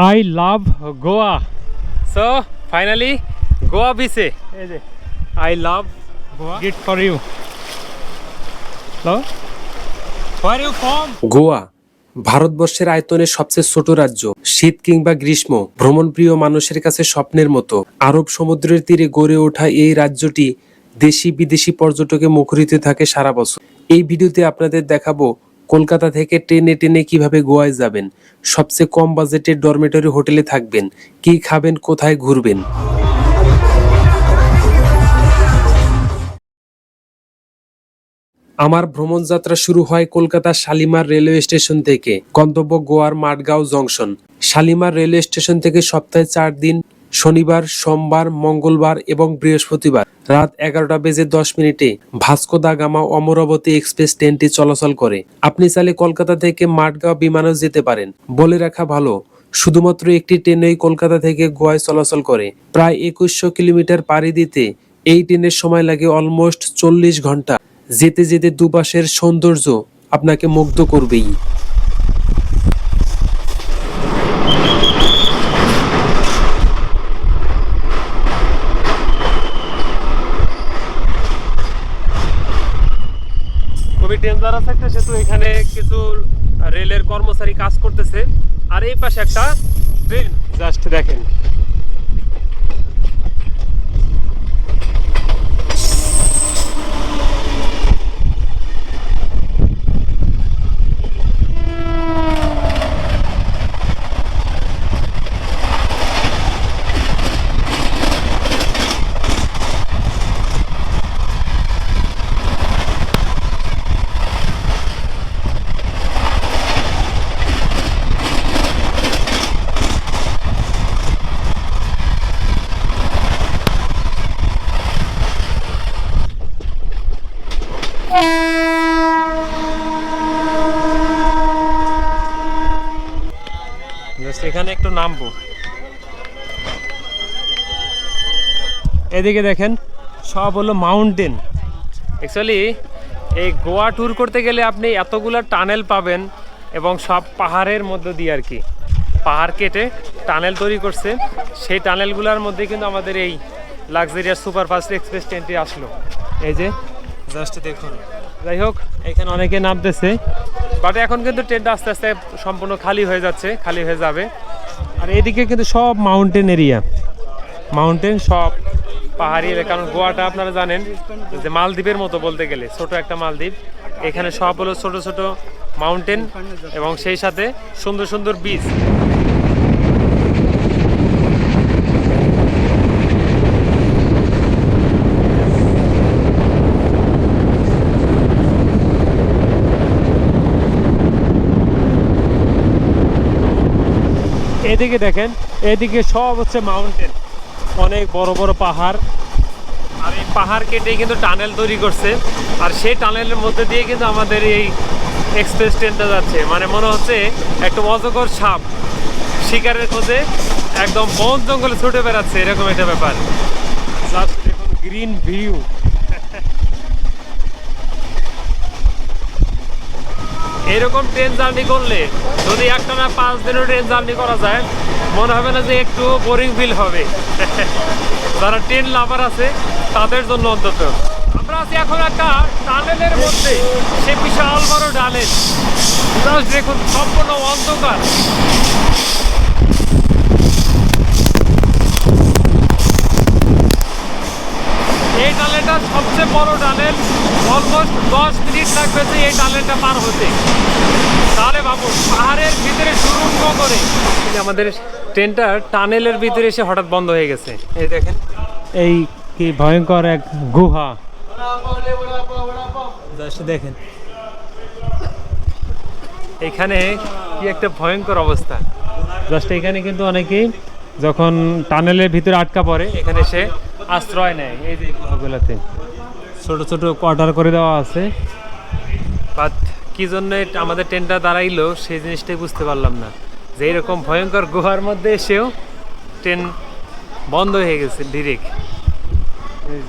I love Goa so finally Goa বিচে I love Goa gift for you Goa ভারতবর্ষের আয়তনে সবচেয়ে ছোট রাজ্য। শীত কিংবা গ্রীষ্ম, ভ্রমণপ্রিয় মানুষের কাছে স্বপ্নের মতো। আরব সমুদ্রের তীরে গড়ে ওঠা এই রাজ্যটি দেশি বিদেশি পর্যটকে মুখরিত থাকে সারা বছর। এই ভিডিওতে আপনাদের দেখাবো কলকাতা থেকে ট্রেনে ট্রেনে কীভাবে গোয়ায় যাবেন? সবচেয়ে কম বাজেটের ডরমেটরি হোটেলে থাকবেন। কি খাবেন, কোথায় ঘুরবেন? আমার ভ্রমণ যাত্রা শুরু হয় কলকাতা শালিমার রেলওয়ে স্টেশন থেকে, গন্তব্য গোয়ার Madgaon junction. Shalimar railway station থেকে সপ্তাহে চার দিন শনিবার, সোমবার, মঙ্গলবার এবং বৃহস্পতিবার রাত এগারোটা বেজে দশ মিনিটে Vasco da Gama Amaravati express ট্রেনটি চলাচল করে। আপনি চাইলে কলকাতা থেকে মাঠগাঁও বিমানেও যেতে পারেন। বলে রাখা ভালো, শুধুমাত্র একটি ট্রেনই কলকাতা থেকে গোয়ায় চলাচল করে। প্রায় একুশশো কিলোমিটার পাড়ি দিতে এই ট্রেনের সময় লাগে অলমোস্ট চল্লিশ ঘণ্টা। যেতে যেতে দুপাশের সৌন্দর্য আপনাকে মুগ্ধ করবেই। খুবই ডেঞ্জারাস একটা সেতু এখানে কিছু রেলের কর্মচারী কাজ করতেছে। আর এই পাশে একটা ট্রেন জাস্ট দেখেন জাস্ট এখানে একটু নামবো এদিকে দেখেন সব হলো মাউন্টেন অ্যাকচুয়ালি এই গোয়া ট্যুর করতে গেলে আপনি এতগুলো টানেল পাবেন এবং সব পাহাড়ের মধ্য দিয়ে আর কি। পাহাড় কেটে টানেল তৈরি করছে। সেই টানেলগুলোর মধ্যে কিন্তু আমাদের এই লাক্সারিয়াস সুপারফাস্ট এক্সপ্রেস ট্রেনটি আসলো। এই যে জাস্ট দেখুন। যাই হোক এখানে অনেকে নামতেছে। বাট এখন কিন্তু ট্রেনটা আস্তে আস্তে সম্পূর্ণ খালি হয়ে যাচ্ছে খালি হয়ে যাবে। আর এদিকে কিন্তু সব মাউন্টেন এরিয়া মাউন্টেন সব পাহাড়ি এলাকা, কারণ গোয়াটা আপনারা জানেন যে মালদ্বীপের মতো বলতে গেলে, ছোট একটা মালদ্বীপ। এখানে সব হলো ছোট ছোট মাউন্টেন এবং সেই সাথে সুন্দর সুন্দর বীজ এদিকে দেখেন, এদিকে সব হচ্ছে মাউন্টেন। অনেক বড় বড় পাহাড়। আর এই পাহাড় কেটে কিন্তু টানেল তৈরি করছে। আর সেই টানেলের মধ্যে দিয়ে কিন্তু আমাদের এই এক্সপ্রেস ট্রেনটা যাচ্ছে। মানে মনে হচ্ছে একটা অজগর সাপ শিকারের খোঁজে একদম বন জঙ্গলে ছুটে বেড়াচ্ছে, এরকম একটা ব্যাপার। দেখুন, গ্রিন ভিউ। এরকম ট্রেন জার্নি করলে যদি একটা না পাঁচ দিনও ট্রেন জার্নি করা যায়, মনে হবে না যে একটু বোরিং ফিল হবে। যারা ট্রেন লাভার আছে, তাদের জন্য অন্তত। আমরা আছি এখন একটা টানেলের মধ্যে। সে বিশাল বড় টানেল দেখুন, সম্পূর্ণ অন্ধকার। এই টানেলটা সবচেয়ে বড় টানেল অলমোস্ট দশ মিনিট লাগবে যে এই টানেলটা পার হতে। তাহলে ভাবুন পাহাড়ের ভিতরে সুরঙ্গ করে। আমাদের ট্রেনটা টানেলের ভিতরে এসে হঠাৎ বন্ধ হয়ে গেছে। এই দেখেন। এই কি ভয়ঙ্কর এক গুহা। দেখেন। এখানে কি একটা ভয়ঙ্কর অবস্থা। জাস্ট এখানে কিন্তু অনেকেই যখন টানেলের ভিতরে আটকা পড়ে এখানে এসে আশ্রয় নেয় এই যে গুহাগুলোতে ছোট ছোট কোয়ার্টার করে দেওয়া আছে। বাট কি জন্য আমাদের ট্রেনটা দাঁড়াইলো সেই জিনিসটাই বুঝতে পারলাম না। যে এরকম ভয়ঙ্কর গুহার মধ্যে এসেও ট্রেন বন্ধ হয়ে গেছে ডিরেক্ট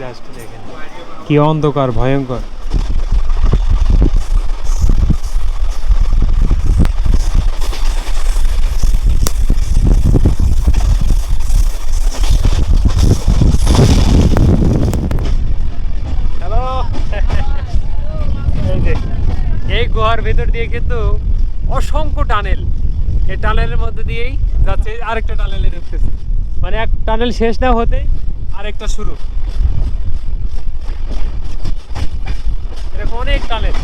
জাস্ট দেখেন। কি অন্ধকার ভয়ঙ্কর। ভিতর দিয়ে কিন্তু অসংখ্য টানেল। এই টানেলের মধ্যে দিয়েই যাচ্ছে, আরেকটা টানেলে ঢুকতেছে। মানে এক টানেল শেষ না হতে আরেকটা শুরু। এরকম অনেক টানেল।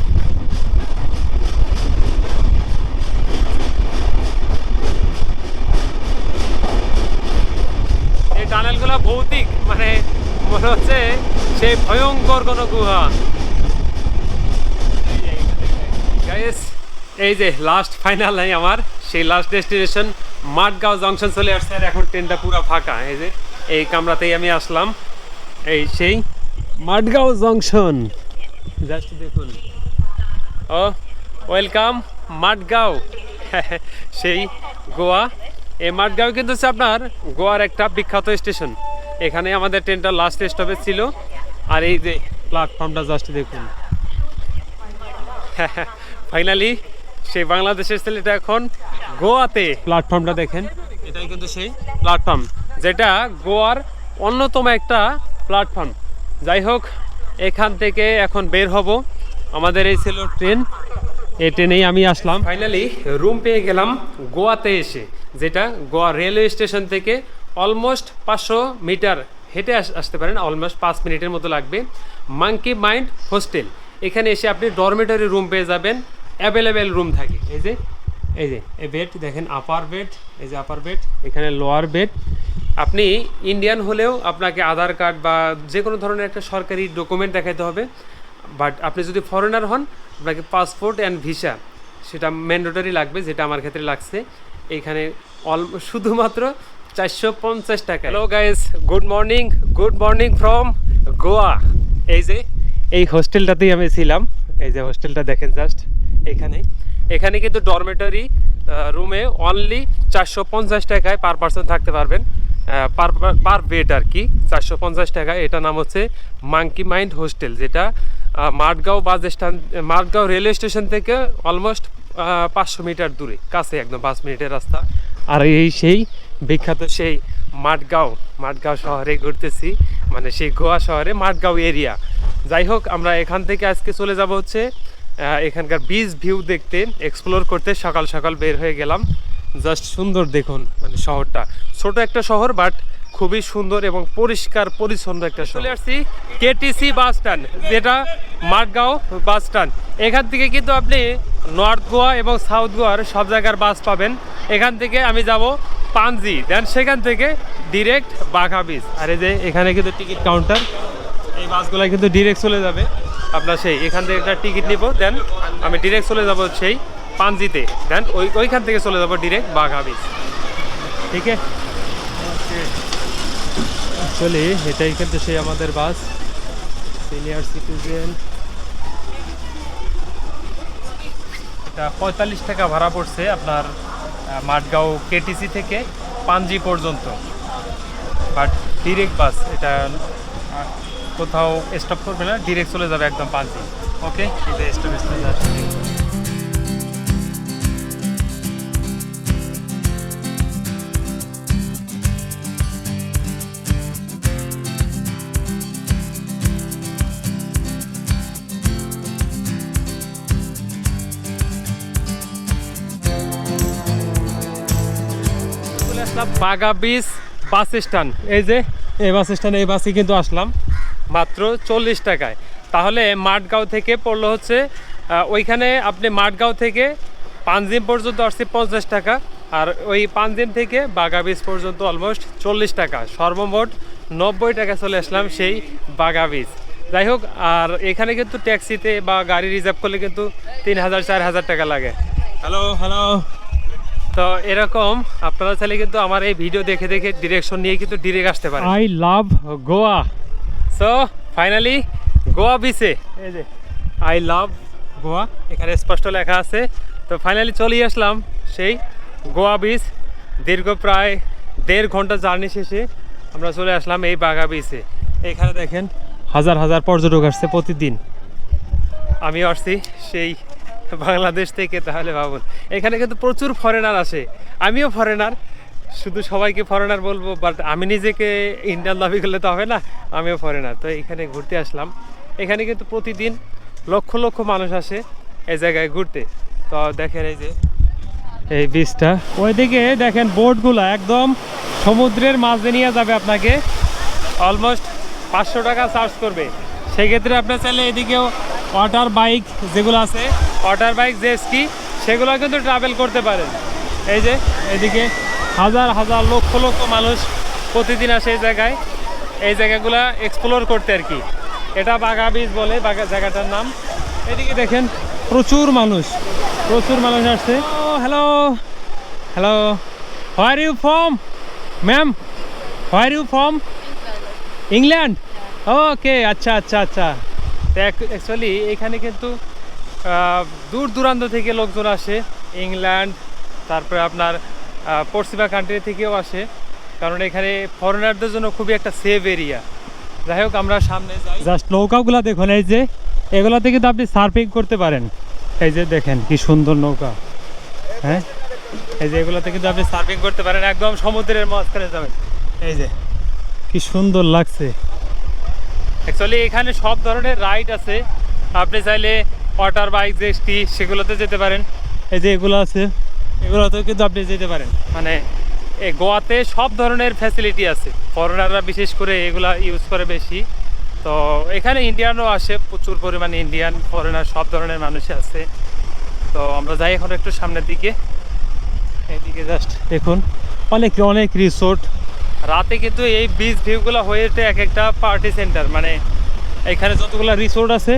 এই টানেলগুলো ভৌতিক মানে মনে হচ্ছে সেই ভয়ঙ্কর কোনো গুহা। Guys, এই যে লাস্ট ফাইনাল নাই আমার সেই লাস্ট ডেস্টিনেশন মাঠগাঁও জংশন চলে আসছে আর এখন ট্রেনটা পুরো ফাঁকা। এই যে এই কামরাতেই আমি আসলাম। এই সেই মাঠগাঁও জংশন জাস্ট দেখুন। ও ওয়েলকাম মাঠগাঁও। সেই গোয়া। এই মাঠগাঁও কিন্তু হচ্ছে আপনার গোয়ার একটা বিখ্যাত স্টেশন এখানে আমাদের ট্রেনটা লাস্ট স্টপেজ ছিল। আর এই যে প্ল্যাটফর্মটা জাস্ট দেখুন। ফাইনালি সেই বাংলাদেশের ছেলেটা এখন গোয়াতে প্ল্যাটফর্মটা দেখেন। এটাই কিন্তু সেই প্ল্যাটফর্ম যেটা গোয়ার অন্যতম একটা প্ল্যাটফর্ম যাই হোক এখান থেকে এখন বের হব। আমাদের এই ছিল ট্রেন। এই ট্রেনেই আমি আসলাম। ফাইনালি রুম পেয়ে গেলাম গোয়াতে এসে যেটা গোয়া রেলওয়ে স্টেশন থেকে অলমোস্ট পাঁচশো মিটার হেঁটে আস- আসতে পারেন অলমোস্ট পাঁচ মিনিটের মতো লাগবে। মাঙ্কি মাইন্ড হোস্টেল এখানে এসে আপনি ডরমেটরি রুম পেয়ে যাবেন। অ্যাভেলেবেল রুম থাকে। এই যে এই যে, এই বেড দেখেন আপার বেড এই যে আপার বেড এখানে লোয়ার বেড আপনি ইন্ডিয়ান হলেও আপনাকে আধার কার্ড বা যে কোনো ধরনের একটা সরকারি ডকুমেন্ট দেখাতে হবে। বাট আপনি যদি ফরেনার হন, আপনাকে পাসপোর্ট অ্যান্ড ভিসা সেটা ম্যান্ডেটরি লাগবে, যেটা আমার ক্ষেত্রে লাগছে। এইখানে অল, শুধুমাত্র চারশো পঞ্চাশ টাকা। Hello guys good morning good morning from Goa এই যে, এই হোস্টেলটাতেই আমি ছিলাম। এই যে হোস্টেলটা দেখেন জাস্ট এখানে এখানে কিন্তু ডরমেটরি রুমে অনলি চারশো পঞ্চাশ টাকায় পার পার্সন থাকতে পারবেন। পার পার বেড আর কি, চারশো পঞ্চাশ টাকায় এটা নাম হচ্ছে মাঙ্কি মাইন্ড হোস্টেল যেটা Madgaon bus stand Madgaon railway station থেকে অলমোস্ট পাঁচশো মিটার দূরে, কাছে একদম পাঁচ মিনিটের রাস্তা। আর এই সেই বিখ্যাত সেই মাঠগাঁও মাঠগাঁও শহরে ঘুরতেছি মানে সেই গোয়া শহরে মাঠগাঁও এরিয়া যাই হোক, আমরা এখান থেকে আজকে চলে যাব হচ্ছে এখানকার বিচ ভিউ দেখতে এক্সপ্লোর করতে সকাল সকাল বের হয়ে গেলাম। জাস্ট সুন্দর দেখুন মানে শহরটা। ছোট একটা শহর বাট খুবই সুন্দর এবং পরিষ্কার, পরিচ্ছন্ন একটা। চলে আসছি কেটিসি বাস স্ট্যান্ড যেটা মাঠগাঁও বাস স্ট্যান্ড এখান থেকে কিন্তু আপনি নর্থ গোয়া এবং সাউথ গোয়ার সব জায়গার বাস পাবেন। এখান থেকে আমি যাব পানজি দেন সেখান থেকে ডিরেক্ট বাঘা বিচ আর এই যে এখানে কিন্তু টিকিট কাউন্টার এই বাসগুলো কিন্তু ডিরেক্ট চলে যাবে। আপনার সেই, এখান থেকে একটা টিকিট নিব, দেন আমি ডিরেক্ট চলে যাব সেই পানজিতে। দেন ওই, ওইখান থেকে চলে যাব ডিরেক্ট বাঘা বিচ ঠিক আছে? চলে, এটাই কিন্তু সেই আমাদের বাস সিনিয়র সিটিজেন এটা পঁয়তাল্লিশ টাকা ভাড়া পড়ছে আপনার মাঠগাঁও কেটিসি থেকে পাঞ্জি পর্যন্ত। বাট ডিরেক্ট বাস এটা কোথাও স্টপ করবে না ডিরেক্ট চলে যাবে একদম পাঞ্জি ওকে এটা stop Baga beach bus stand এই যে এই বাস স্ট্যান্ড এই বাসে কিন্তু আসলাম। মাত্র চল্লিশ টাকায়। তাহলে মাঠগাঁও থেকে পড়ল হচ্ছে ওইখানে আপনি মাঠগাঁও থেকে পানজিম পর্যন্ত আসছে পঞ্চাশ টাকা আর ওই পানজিম থেকে বাগা বিচ পর্যন্ত অলমোস্ট চল্লিশ টাকা। সর্বমোট নব্বই টাকা চলে আসলাম সেই বাগা বিচ যাই হোক আর এখানে কিন্তু ট্যাক্সিতে বা গাড়ি রিজার্ভ করলে কিন্তু তিন হাজার চার হাজার টাকা লাগে। হ্যালো হ্যালো তো এরকম আপনারা চাইলে কিন্তু আমার এই ভিডিও দেখে দেখে ডিরেকশন নিয়ে কিন্তু ডিরেক্ট আসতে পারেন। I love Goa so finally Goa বিচে এই যে। আই লাভ গোয়া এখানে স্পষ্ট লেখা আছে। তো ফাইনালি চলে আসলাম সেই গোয়া বিচ দীর্ঘ প্রায় দেড় ঘণ্টা জার্নি শেষে আমরা চলে আসলাম এই বাঘা বিচে এখানে দেখেন হাজার হাজার পর্যটক আসছে প্রতিদিন। আমি আসছি সেই বাংলাদেশ থেকে তাহলে ভাবুন। এখানে কিন্তু প্রচুর ফরেনার আসে। আমিও ফরেনার শুধু সবাইকে ফরেনার বলব বাট আমি নিজেকে ইন্ডিয়ান দাবি করলে তো হবে না, আমিও ফরেনার তো এখানে ঘুরতে আসলাম। এখানে কিন্তু প্রতিদিন লক্ষ লক্ষ মানুষ আসে এই জায়গায় ঘুরতে। তো দেখেন এই যে, এই বীজটা ওইদিকে দেখেন বোটগুলো একদম সমুদ্রের মাঝে নিয়ে যাবে আপনাকে। অলমোস্ট পাঁচশো টাকা চার্জ করবে। সেক্ষেত্রে আপনার চাইলে এদিকেও ওয়াটার বাইক যেগুলো আছে ওয়াটার বাইক যে স্কি সেগুলো কিন্তু ট্রাভেল করতে পারেন। এই যে, এদিকে হাজার হাজার লক্ষ লক্ষ মানুষ প্রতিদিন আসে এই জায়গায়। এই জায়গাগুলা এক্সপ্লোর করতে আর কি। এটা বাঘা বীজ বলে, বাঘা জায়গাটার নাম। এদিকে দেখেন প্রচুর মানুষ প্রচুর মানুষ আসছে। Hello hello where you from ma'am where you from England okay আচ্ছা আচ্ছা আচ্ছা। অ্যাকচুয়ালি এখানে কিন্তু দূর দূরান্ত থেকে লোকজন আসে। ইংল্যান্ড তারপরে আপনার পশ্চিমা কান্ট্রি থেকেও আসে। কারণ এখানে ফরেনারদের জন্য খুবই একটা সেফ এরিয়া যাই হোক আমরা সামনে যাই। জাস্ট নৌকাগুলো দেখুন এই যে এগুলাতে কিন্তু আপনি সার্ফিং করতে পারেন। এই যে দেখেন কি সুন্দর নৌকা। হ্যাঁ? এই যে এগুলোতে কিন্তু আপনি সার্ফিং করতে পারেন একদম সমুদ্রের মাঝখানে যাবেন। এই যে কি সুন্দর লাগছে। অ্যাকচুয়ালি এখানে সব ধরনের রাইড আছে। আপনি চাইলে ওয়াটার বাইক যে সেগুলোতে যেতে পারেন। এই যে এগুলো আছে এগুলোতেও কিন্তু আপনি যেতে পারেন। মানে গোয়াতে সব ধরনের ফ্যাসিলিটি আছে। ফরেনাররা বিশেষ করে এগুলা ইউজ করে বেশি। তো এখানে ইন্ডিয়ানও আসে, প্রচুর পরিমাণে ইন্ডিয়ান ফরেনার সব ধরনের মানুষ আছে। তো আমরা যাই এখন একটু সামনের দিকে। এইদিকে জাস্ট দেখুন, অনেক অনেক রিসোর্ট রাতে কিন্তু এই বিচ ভিউগুলো হয়ে ওঠে এক একটা পার্টি সেন্টার মানে এখানে যতগুলো রিসোর্ট আছে,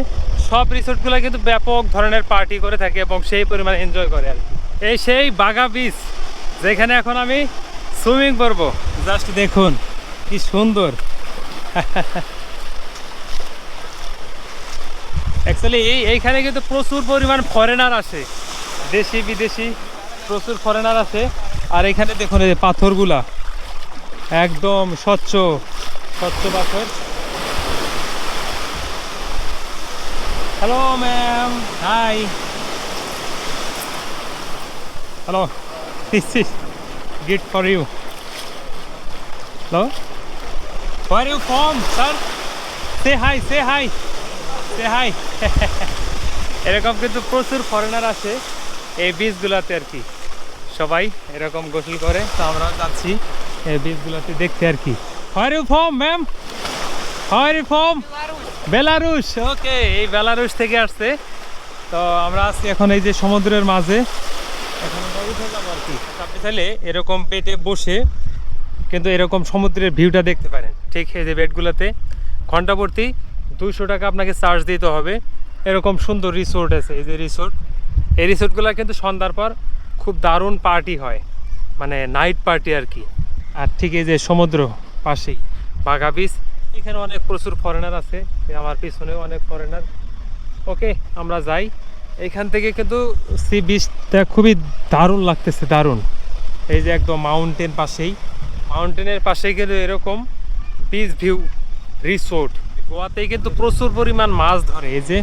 সব রিসোর্টগুলো কিন্তু ব্যাপক ধরনের পার্টি করে থাকে এবং সেই পরিমাণে এনজয় করে আর কি। এই সেই বাগা বিচ যেখানে এখন আমি সুইমিং করব। জাস্ট দেখুন, কি সুন্দর। অ্যাকচুয়ালি এই, এইখানে কিন্তু প্রচুর পরিমাণ ফরেনার আসে। দেশি, বিদেশি, প্রচুর ফরেনার আছে আর এখানে দেখুন, এই পাথরগুলা। একদম স্বচ্ছ স্বচ্ছ পাথর। Hello ma'am hi hello this is gift for you hello Where are you from, sir? Say hi, say hi. Say hi. এরকম কিন্তু প্রচুর ফরেনার আছে এই বীজগুলাতে আর কি। সবাই এরকম গোসল করে তো আমরা যাচ্ছি এই বীজগুলাতে দেখতে আর কি। হয় ফর্ম ম্যাম হয় ফর্ম বেলারুশ ওকে এই বেলারুশ থেকে আসছে। তো আমরা আছি এখন এই যে সমুদ্রের মাঝে। আর কি। আপনি চাইলে এরকম পেটে বসে কিন্তু এরকম সমুদ্রের ভিউটা দেখতে পারেন। ঠিক এই যে বেডগুলোতে ঘণ্টা দুইশো টাকা আপনাকে চার্জ দিতে হবে। এরকম সুন্দর রিসোর্ট আছে, এই যে রিসোর্ট এই রিসোর্টগুলো কিন্তু সন্ধ্যার পর খুব দারুণ পার্টি হয়। মানে নাইট পার্টি আর কি। আর ঠিক এই যে সমুদ্র পাশেই, বাঘা বিচ এখানে অনেক প্রচুর ফরেনার আছে। আমার পিছনেও অনেক ফরেনার ওকে আমরা যাই। এখান থেকে কিন্তু সি বিচটা খুবই দারুণ লাগতেছে, দারুণ। এই যে একদম মাউন্টেন পাশেই। মাউন্টেনের পাশেই কিন্তু এরকম বিচ ভিউ রিসোর্ট গোয়াতেই কিন্তু প্রচুর পরিমাণ মাছ ধরে। এই যে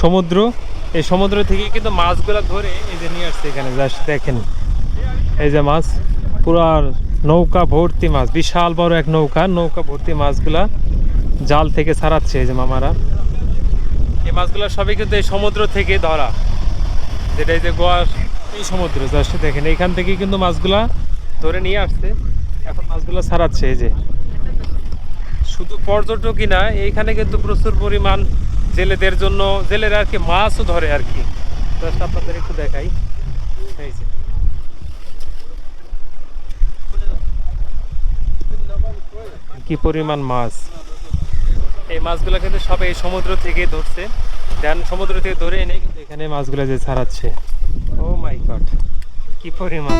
সমুদ্র, এই সমুদ্র থেকে কিন্তু মাছগুলো ধরে এই যে নিয়ে আসছে এখানে। জাস্ট দেখেন। এই যে মাছ, পুরো নৌকা ভর্তি মাছ। বিশাল বড় এক নৌকা। নৌকা ভর্তি মাছগুলা জাল থেকে ছাড়াচ্ছে এই যে মামারা। এই মাছগুলো সবই কিন্তু এই সমুদ্র থেকে ধরা। যেটা এই যে গোয়ার এই সমুদ্র জাস্ট দেখেন, এইখান থেকেই কিন্তু মাছগুলা ধরে নিয়ে আসছে। এখন মাছগুলো ছাড়াচ্ছে এই যে। শুধু পর্যটকই না, এইখানে কিন্তু প্রচুর পরিমাণ জেলেদের জন্য, জেলেরা আর কি মাছও ধরে আর কি। জাস্ট আপনাদের একটু দেখাই। এই যে। কি পরিমাণ মাছ। এই মাছগুলো কিন্তু সব এই সমুদ্র থেকে ধরছে। দেন সমুদ্র থেকে ধরে এনে কিন্তু এখানে মাছগুলো যে ছাড়াচ্ছে। ও মাই গড, কি পরিমাণ।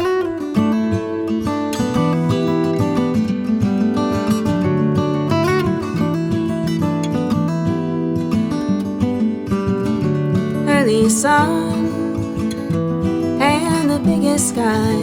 Early sun and the biggest sky.